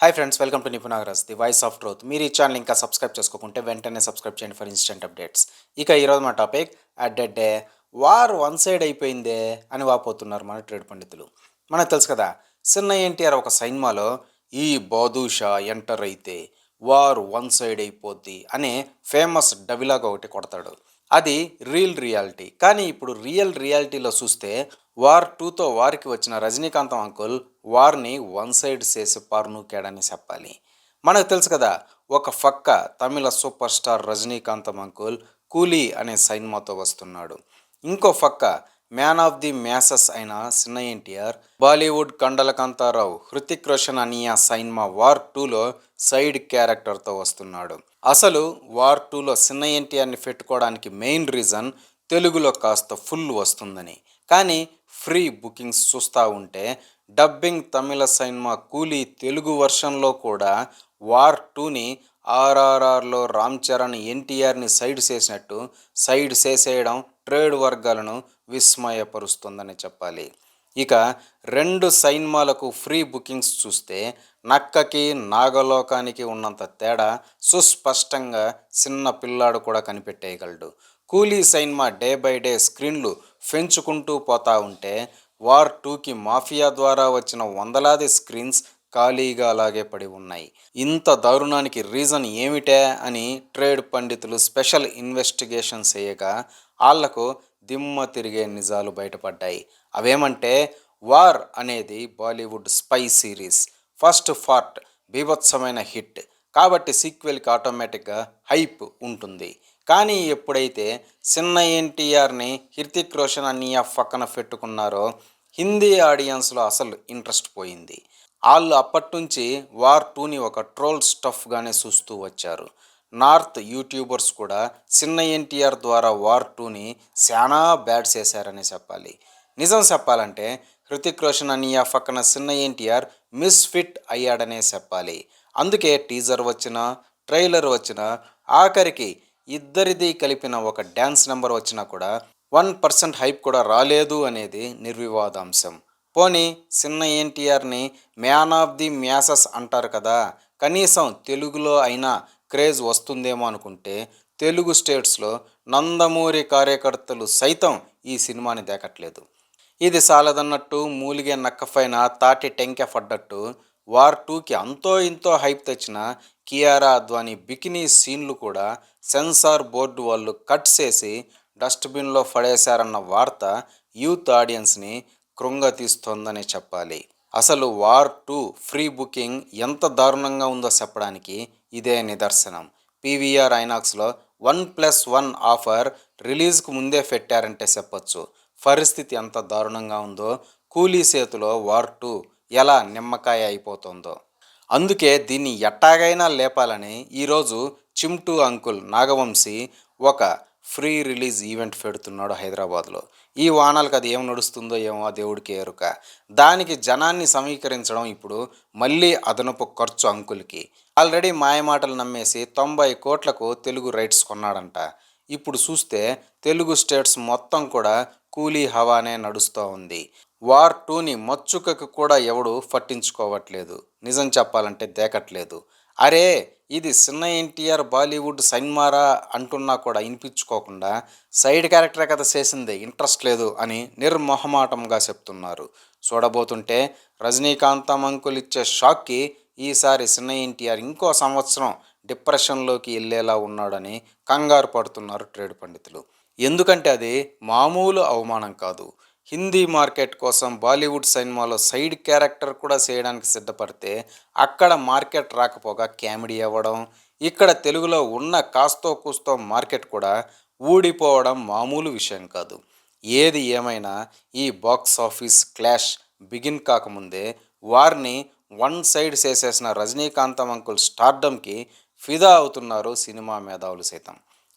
Hi friends welcome to Nipunagaraj the voice of truth మీరు ఈ channel ఇంకా subscribe చేసుకోకుంటే వెంటనే సబ్స్క్రైబ్ చేయండి ఫర్ ఇన్స్టెంట్ అప్డేట్స్ ఇక ఈరోజు మా topic at dead day war one side అయిపోయిందే అని వాపోతున్నారు మన ట్రేడ్ పండితులు. మనకు తెలుసు కదా చిన్న ఎన్టీఆర్ ఒక సైన్మాలో ఈ బాదుషా ఎంటర్ అయితే వార్ వన్ సైడ్ అయిపోద్ది అనే ఫేమస్ డబిలాగా ఒకటి కొడతాడు. అది రియల్ రియాలిటీ కానీ ఇప్పుడు రియల్ రియాలిటీలో చూస్తే వార్ టూతో వారికి వచ్చిన రజనీకాంతం అంకుల్ వార్ని వన్ సైడ్ చేసి పారునూకాడని చెప్పాలి. మనకు తెలుసు కదా ఒక ఫక్క తమిళ సూపర్ స్టార్ రజనీకాంతం అంకుల్ కూలీ అనే సైన్మాతో వస్తున్నాడు. ఇంకో ఫక్క మ్యాన్ ఆఫ్ ది మ్యాసెస్ అయిన చిన్న ఎన్టీఆర్ బాలీవుడ్ కండలకాంతారావు హృతిక్ రోషన్ అనియా సైన్మా వార్ టూలో సైడ్ క్యారెక్టర్తో వస్తున్నాడు. అసలు వార్ టూలో చిన్న ఎన్టీఆర్ని పెట్టుకోవడానికి మెయిన్ రీజన్ తెలుగులో కాస్త ఫుల్ వస్తుందని. కానీ ఫ్రీ బుకింగ్స్ చూస్తూ ఉంటే డబ్బింగ్ తమిళ సినిమా కూలీ తెలుగు వర్షన్లో కూడా వార్ టూని ఆర్ఆర్ఆర్లో రామ్ చరణ్ ఎన్టీఆర్ని సైడ్ చేసినట్టు సైడ్ చేసేయడం ట్రేడ్ వర్గాలను విస్మయపరుస్తుందని చెప్పాలి. ఇక రెండు సైన్మాలకు ఫ్రీ బుకింగ్స్ చూస్తే నక్కకి నాగలోకానికి ఉన్నంత తేడా సుస్పష్టంగా చిన్న పిల్లాడు కూడా కనిపెట్టేయగలడు. కూలీ సైన్మా డే బై డే స్క్రీన్లు పెంచుకుంటూ పోతా ఉంటే వార్ టూకి మాఫియా ద్వారా వచ్చిన వందలాది స్క్రీన్స్ ఖాళీగా అలాగే పడి ఉన్నాయి. ఇంత దారుణానికి రీజన్ ఏమిటే అని ట్రేడ్ పండితులు స్పెషల్ ఇన్వెస్టిగేషన్ చేయగా వాళ్ళకు దిమ్మ తిరిగే నిజాలు బయటపడ్డాయి. అవేమంటే వార్ అనేది Bollywood spy series first part బీభత్సమైన హిట్. కాబట్టి సీక్వెల్కి ఆటోమేటిక్గా హైప్ ఉంటుంది. కానీ ఎప్పుడైతే చిన్న ఎన్టీఆర్ని హిర్తిక్ రోషన్ అన్నయ్య పక్కన పెట్టుకున్నారో హిందీ ఆడియన్స్లో అసలు ఇంట్రెస్ట్ పోయింది. వాళ్ళు అప్పటి నుంచి వార్ టూని ఒక ట్రోల్ స్టఫ్గానే చూస్తూ వచ్చారు. నార్త్ యూట్యూబర్స్ కూడా చిన్న ఎన్టీఆర్ ద్వారా వార్ టూని చాలా బ్యాడ్ చేశారని చెప్పాలి. నిజం చెప్పాలంటే హృతిక్ రోషన్ అనియా పక్కన చిన్న ఎన్టీఆర్ మిస్ఫిట్ అయ్యాడనే చెప్పాలి. అందుకే టీజర్ వచ్చిన ట్రైలర్ వచ్చిన ఆఖరికి ఇద్దరిది కలిపిన ఒక డ్యాన్స్ నెంబర్ వచ్చినా కూడా వన్ పర్సెంట్ హైప్ కూడా రాలేదు అనేది నిర్వివాదాంశం. పోనీ చిన్న ఎన్టీఆర్ని మ్యాన్ ఆఫ్ ది మ్యాసెస్ అంటారు కదా కనీసం తెలుగులో అయినా క్రేజ్ వస్తుందేమో అనుకుంటే తెలుగు స్టేట్స్లో నందమూరి కార్యకర్తలు సైతం ఈ సినిమాని దేకట్లేదు. ఇది సాలదన్నట్టు మూలిగే నక్కపైన తాటి టెంకె పడ్డట్టు వార్ టూకి అంతో ఇంతో హైప్ తెచ్చిన కియారా అద్వాని బికినీ సీన్లు కూడా సెన్సార్ బోర్డు వాళ్ళు కట్ చేసి డస్ట్బిన్లో పడేశారన్న వార్త యూత్ ఆడియన్స్ని కృంగతీస్తోందని చెప్పాలి. అసలు వార్ టూ ఫ్రీ బుకింగ్ ఎంత దారుణంగా ఉందో చెప్పడానికి ఇదే నిదర్శనం. పీవీఆర్ ఐనాక్స్లో వన్ ప్లస్ వన్ ఆఫర్ రిలీజ్కు ముందే పెట్టారంటే చెప్పొచ్చు. పరిస్థితి ఎంత దారుణంగా ఉందో కూలీ సేతులో వార్ టూ ఎలా నిమ్మకాయ అయిపోతుందో. అందుకే దీన్ని ఎట్టాగైనా లేపాలని ఈరోజు చిమ్టు అంకుల్ నాగవంశీ ఒక ఫ్రీ రిలీజ్ ఈవెంట్ పెడుతున్నాడు హైదరాబాద్లో. ఈ వానాలకు అది ఏం నడుస్తుందో ఏమో ఆ దేవుడికి ఎరుక. దానికి జనాన్ని సమీకరించడం ఇప్పుడు మళ్ళీ అదనపు ఖర్చు అంకుల్కి. ఆల్రెడీ మాయమాటలు నమ్మేసి తొంభై కోట్లకు తెలుగు రైట్స్ కొన్నాడంట. ఇప్పుడు చూస్తే తెలుగు స్టేట్స్ మొత్తం కూడా కూలీ హవానే నడుస్తూ ఉంది. వార్ టూని మచ్చుకకు కూడా ఎవడు పట్టించుకోవట్లేదు. నిజం చెప్పాలంటే దేకట్లేదు. అరే ఇది చిన్న ఎన్టీఆర్ బాలీవుడ్ సైన్మారా అంటున్నా కూడా వినిపించుకోకుండా సైడ్ క్యారెక్టర్ కథ చేసింది ఇంట్రెస్ట్ లేదు అని నిర్మొహమాటంగా చెప్తున్నారు. చూడబోతుంటే రజనీకాంతం అంకుల్ ఇచ్చే షాక్కి ఈసారి చిన్న ఎన్టీఆర్ ఇంకో సంవత్సరం డిప్రెషన్లోకి వెళ్ళేలా ఉన్నాడని కంగారు పడుతున్నారు ట్రేడ్ పండితులు. ఎందుకంటే అది మామూలు అవమానం కాదు. హిందీ మార్కెట్ కోసం బాలీవుడ్ సినిమాలో సైడ్ క్యారెక్టర్ కూడా చేయడానికి సిద్ధపడితే అక్కడ మార్కెట్ రాకపోగా కామెడీ అవ్వడం ఇక్కడ తెలుగులో ఉన్న కాస్తో కూస్తో మార్కెట్ కూడా ఊడిపోవడం మామూలు విషయం కాదు. ఏది ఏమైనా ఈ బాక్స్ ఆఫీస్ క్లాష్ బిగిన్ కాకముందే వారిని వన్ సైడ్ చేసేసిన రజనీకాంతం అంకుల్ స్టార్డమ్కి ఫిదా అవుతున్నారు సినిమా మేధావులు సైతం.